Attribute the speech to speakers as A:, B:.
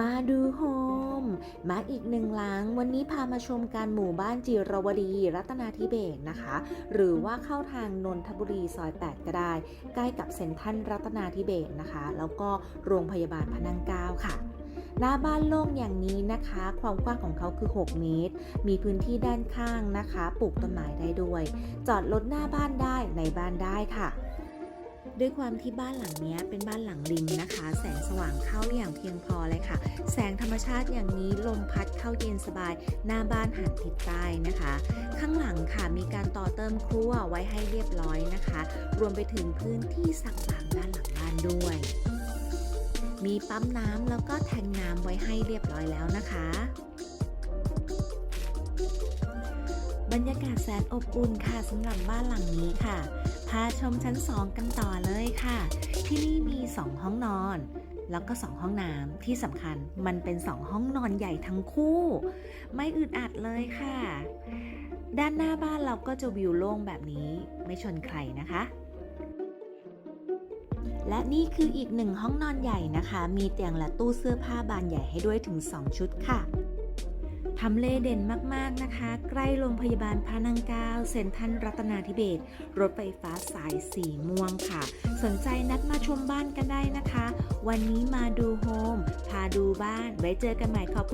A: มาดูโฮม มาอีกหนึ่งหลัง วันนี้พามาชมการหมู่บ้านจิรวดี รัตนาธิเบศนะคะ หรือว่าเข้าทางนนทบุรีซอย 8 ก็ได้ ใกล้กับเซ็นทรัลรัตนาธิเบศนะคะ แล้วก็โรงพยาบาลพนังเก้าค่ะหน้าบ้านโล่งอย่างนี้นะคะ ความกว้างของเขาคือ 6 เมตร มีพื้นที่ด้านข้างนะคะ ปลูกต้นไม้ได้ด้วย จอดรถหน้าบ้านได้ในบ้านได้ค่ะ ด้วยความที่บ้านหลังนี้เป็นบ้านหลังริมนะคะ แสงสว่างเข้าอย่างเพียงพอเลยค่ะ แสงธรรมชาติอย่างนี้ลมพัดเข้าเย็นสบาย หน้าบ้านหันทิศใต้นะคะ ข้างหลังค่ะมีการต่อเติมครัวไว้ให้เรียบร้อยนะคะ รวมไปถึงพื้นที่สักหล้างด้านหลังบ้านด้วย มีปั๊มน้ำแล้วก็แทงน้ำไว้ให้เรียบร้อยแล้วนะคะ บรรยากาศแสนอบอุ่นค่ะสำหรับบ้านหลังนี้ค่ะ พาชมชั้น2กันต่อเลยค่ะ ที่นี่มี 2 ห้องนอน แล้วก็ 2 ห้องน้ำที่สำคัญมันเป็น 2 ห้องนอนใหญ่ทั้งคู่ ไม่อึดอัดเลยค่ะ ด้านหน้าบ้านเราก็จะวิวโล่งแบบนี้ไม่ชนใครนะคะและนี่คืออีกหนึ่งห้องนอนใหญ่นะคะ มีเตียงและตู้เสื้อผ้าบานใหญ่ให้ด้วยถึง 2 ชุดค่ะ ทำเลเด่นมาก ๆ นะคะ ใกล้โรงพยาบาลพานังเก้าเซ็นทรัลรัตนาธิเบศรรถไฟฟ้าสายสีม่วงค่ะ สนใจนัดมาชมบ้านกันได้นะคะ วันนี้มาดูโฮม พาดูบ้าน ไว้เจอกันใหม่ขอบคุณ